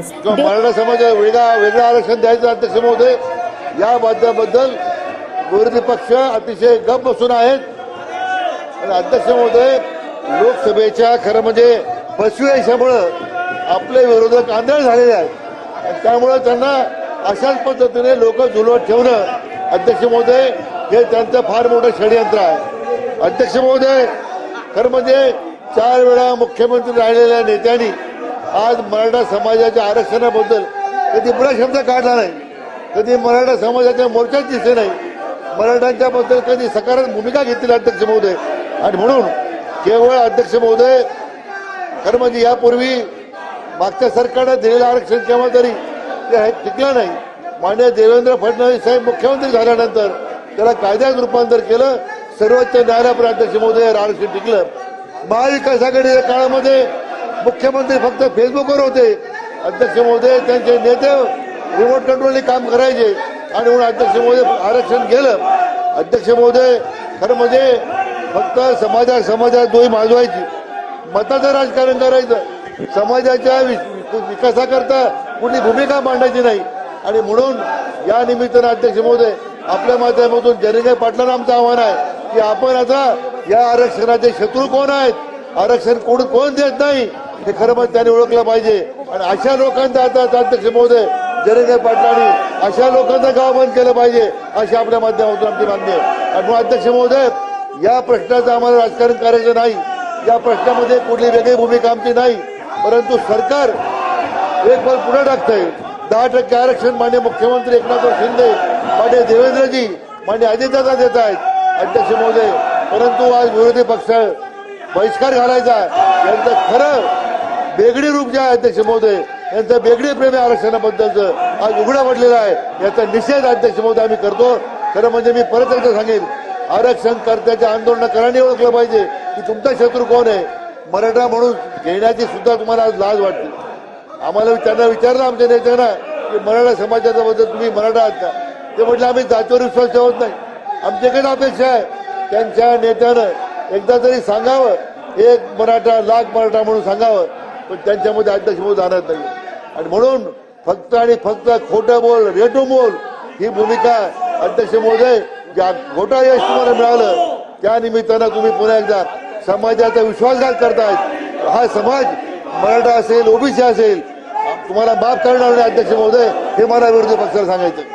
किंवा मराठा समाजाला वेगळा वेगळं आरक्षण द्यायचं अध्यक्ष महोदय या बाबद्दल विरोधी पक्ष अतिशय गप बसून आहेत. आणि अध्यक्ष महोदय लोकसभेच्या खरं म्हणजे फसवेशामुळं आपले विरोधक आंधळ झालेले आहेत. त्यामुळं त्यांना अशाच पद्धतीने लोक झुलवत ठेवणं अध्यक्ष महोदय हे त्यांचं फार मोठं षडयंत्र आहे. अध्यक्ष महोदय खरं म्हणजे चार वेळा मुख्यमंत्री राहिलेल्या नेत्यांनी आज मराठा समाजाच्या आरक्षणाबद्दल कधी बुरा शब्द काढला नाही. कधी मराठा समाजाच्या मोर्चात दिसले नाही. मराठ्यांच्या बद्दल कधी सकारात्मक भूमिका घेतली अध्यक्ष महोदय? आणि म्हणून केवळ अध्यक्ष महोदय खरं म्हणजे यापूर्वी मागच्या सरकारनं दिलेलं आरक्षण केव्हा तरी ते टिकलं नाही. मान्य देवेंद्र फडणवीस साहेब मुख्यमंत्री झाल्यानंतर त्याला कायद्यात रूपांतर केलं. सर्वोच्च न्यायालयापर्यंत अध्यक्ष महोदय आरक्षण टिकलं. महाविकास आघाडीच्या काळामध्ये मुख्यमंत्री फक्त फेसबुकवर होते. अध्यक्ष महोदय त्यांचे नेते रिमोट कंट्रोलने काम करायचे आणि म्हणून अध्यक्ष महोदय आरक्षण गेलं अध्यक्ष महोदय खरं म्हणजे फक्त समाजा समाजात दोही माजवायची मताचं राजकारण करायचं. समाजाच्या वि- विकासाकरता कुठली भूमिका मांडायची नाही. आणि म्हणून या निमित्तानं अध्यक्ष महोदय आपल्या माध्यमातून जनेगे पाटलांना आमचं आव्हान आहे की आपण आता या आरक्षणाचे शत्रू कोण आहेत? आरक्षण कोण कोण देत नाही? हे खरं म्हणजे त्यांनी ओळखलं पाहिजे. आणि अशा लोकांचा आता अध्यक्ष महोदय जनेगे पाटलांनी अशा लोकांचं गाव बंद केलं पाहिजे अशी आपल्या माध्यमातून आमची मागणी आहे. आणि अध्यक्ष महोदय या प्रश्नाचं आम्हाला राजकारण करायचं नाही. या प्रश्नामध्ये कुठली वेगळी भूमिका आमची नाही. परंतु सरकार एक वर पुढे टाकतंय. दहा टक्के आरक्षण मान्य मुख्यमंत्री एकनाथ शिंदे मान्य देवेंद्रजी मान्य अजितदादा देत आहेत. अध्यक्ष महोदय परंतु आज विरोधी पक्ष बहिष्कार घालायचा यांचं खरं बेगडी रूप जे आहे अध्यक्ष महोदय यांचं बेगडी प्रेमी आरक्षणाबद्दलचं आज उघडा पडलेला आहे. याचा निषेध अध्यक्ष महोदय आम्ही करतो. खरं म्हणजे मी परत एकदा सांगेन आरक्षण करत्याच्या आंदोलनकारांनी ओळखलं पाहिजे की तुमचा शत्रू कोण आहे? मराठा म्हणून घेण्याची सुद्धा तुम्हाला आज लाज वाटते. आम्हाला त्यांना विचारलं आमच्या नेत्यांना की मराठा समाजाच्या बद्दल तुम्ही मराठा आहात का? ते म्हटलं आम्ही जातीवर विश्वास ठेवत नाही. आमच्याकडे अपेक्षा आहे. त्यांच्या नेत्यानं एकदा तरी सांगावं एक मराठा लाख मराठा म्हणून सांगावं. पण त्यांच्यामध्ये अध्यक्ष म्हणून नाही. आणि म्हणून फक्त आणि फक्त खोटं बोल रेटू बोल ही भूमिका अध्यक्ष महोदय ज्या खोटा यश तुम्हाला मिळालं त्या निमित्तानं तुम्ही पुन्हा एकदा समाजाचा विश्वासघात करतायत. हा समाज मराठा असेल ओबीसी असेल तुम्हाला माफ करणार नाही अध्यक्ष महोदय हे मला विरोधी पक्षाला सांगायचं